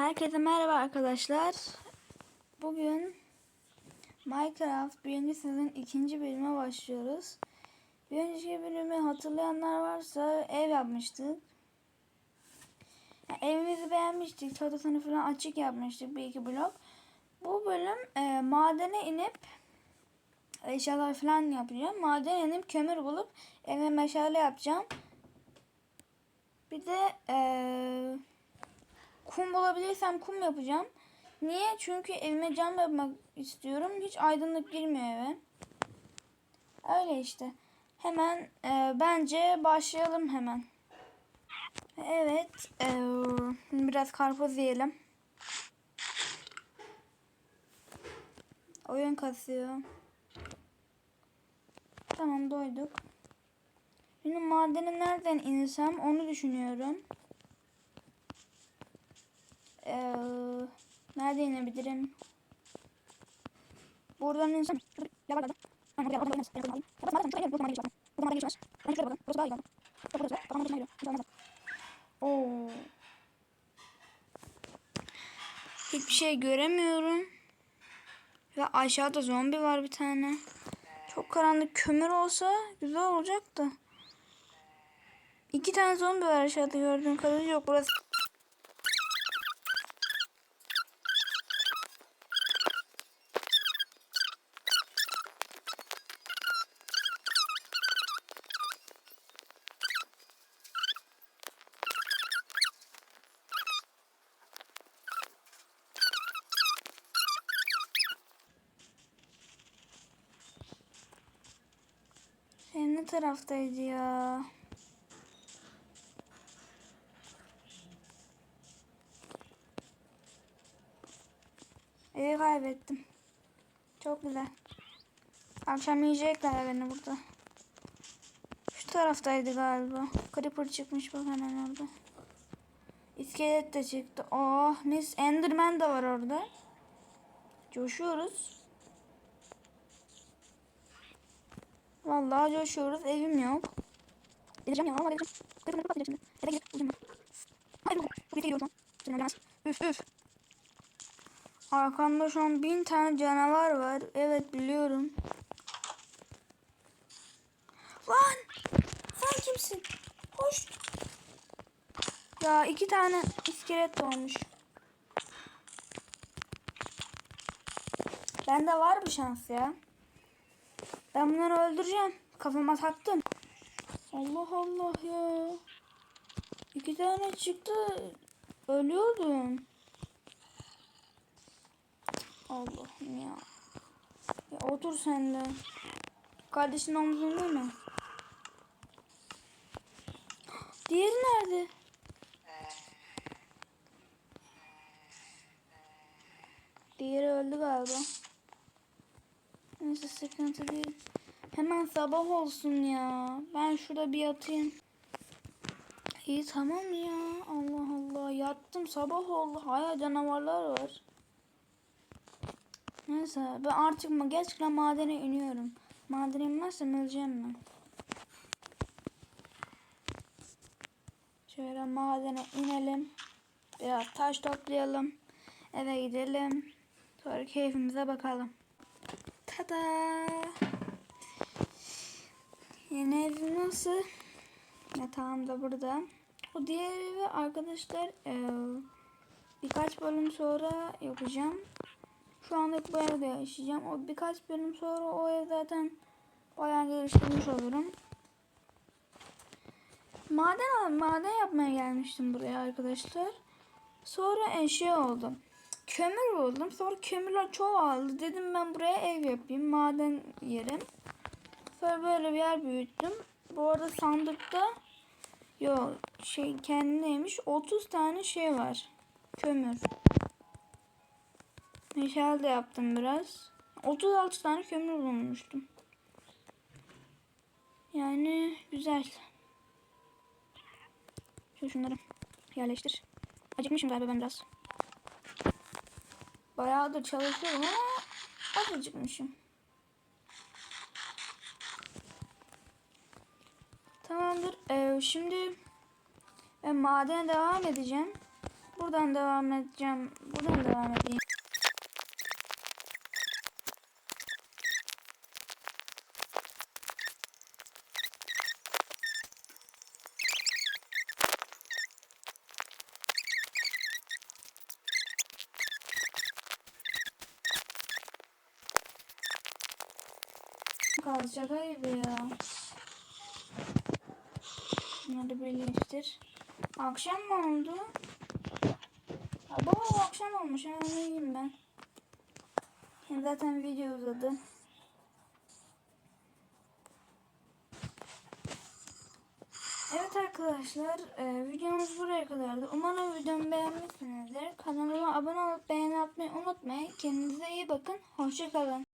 Herkese merhaba arkadaşlar. Bugün Minecraft birinci sezon ikinci bölüme başlıyoruz. Bir önceki bölümü hatırlayanlar varsa ev yapmıştık. Yani evimizi beğenmiştik. Çatısını falan açık yapmıştık bir iki blok. Bu bölüm e, madene inip eşyalar falan yapacağım. Madene inip kömür bulup eve meşale yapacağım. Bir de eee kum bulabilirsem kum yapacağım. Niye? Çünkü evime cam yapmak istiyorum. Hiç aydınlık girmiyor eve. Öyle işte. Hemen e, bence başlayalım hemen. Evet. E, biraz karpuz yiyelim. Oyun kasıyor. Tamam doyduk. Şimdi madene nereden insem onu düşünüyorum. Ee, nerede inebilirim? Buradan insan. Oo. Hiçbir şey göremiyorum. Ve aşağıda zombi var bir tane. Çok karanlık kömür olsa güzel olacaktı. İki tane zombi var aşağıda gördüğüm kadarıyla yok burası. Şey ne taraftaydı ya? Evi kaybettim. Çok güzel. Akşam yiyecekler beni burada. Şu taraftaydı galiba. Creeper çıkmış bak hemen orada. İskelet de çıktı. Oh mis. Enderman de var orada. Coşuyoruz. Vallahi coşuyoruz. Evim yok. Gideceğim ya. Vallahi gideceğim. Creeper'ları kapatacağım şimdi. Eve gidip bulacağım ben. Hayır bu. Bu gidip gidiyorum. Şimdi gelmez. Üf üf. Arkamda şu an bin tane canavar var. Evet biliyorum. Lan! Sen kimsin? Hoş. Ya iki tane iskelet doğmuş. Bende var bir şans ya. Ben bunları öldüreceğim. Kafama taktım. Allah Allah ya. İki tane çıktı. Ölüyordum. Allah'ım ya. Ya otur sen de. Kardeşin omzunda mı? Diğeri nerede? Diğeri öldü galiba. Neyse sıkıntı değil. Hemen sabah olsun ya. Ben şurada bir yatayım. İyi tamam ya. Allah Allah. Yattım sabah oldu. Hala canavarlar var. Neyse ben artık mı gerçekten madene iniyorum. Madene inmezsem öleceğim ben. Şöyle madene inelim. Biraz taş toplayalım. Eve gidelim. Sonra keyfimize bakalım. Tada! Yeni ev nasıl? Yatağım da burada. O diğer evi arkadaşlar eee, birkaç bölüm sonra yapacağım. Şu anlık bu evde yaşayacağım. O birkaç bölüm sonra o ev zaten bayağı geliştirmiş olurum. Maden maden yapmaya gelmiştim buraya arkadaşlar. Sonra e, şey oldu. Kömür buldum. Sonra kömürler çoğaldı. Dedim ben buraya ev yapayım. Maden yerim. Sonra böyle bir yer büyüttüm. Bu arada sandıkta yok şey kendineymiş 30 tane şey var. Kömür. Meşale de yaptım biraz. 36 tane kömür bulmuştum. Yani güzel. Şu şunları yerleştir. Acıkmışım galiba ben biraz. Bayağıdır çalışıyorum ama az acıkmışım. Tamamdır. Ee, şimdi ben madene devam edeceğim. Buradan devam edeceğim. Buradan devam edeyim. Kaldı şaka gibi ya. Bunları birleştir. Akşam mı oldu? Ya baba akşam olmuş. Hemen uyuyayım ben. Hem zaten video uzadı. Evet arkadaşlar e, videomuz buraya kadardı. Umarım videomu beğenmişsinizdir. Kanalıma abone olup beğeni atmayı unutmayın. Kendinize iyi bakın. Hoşçakalın.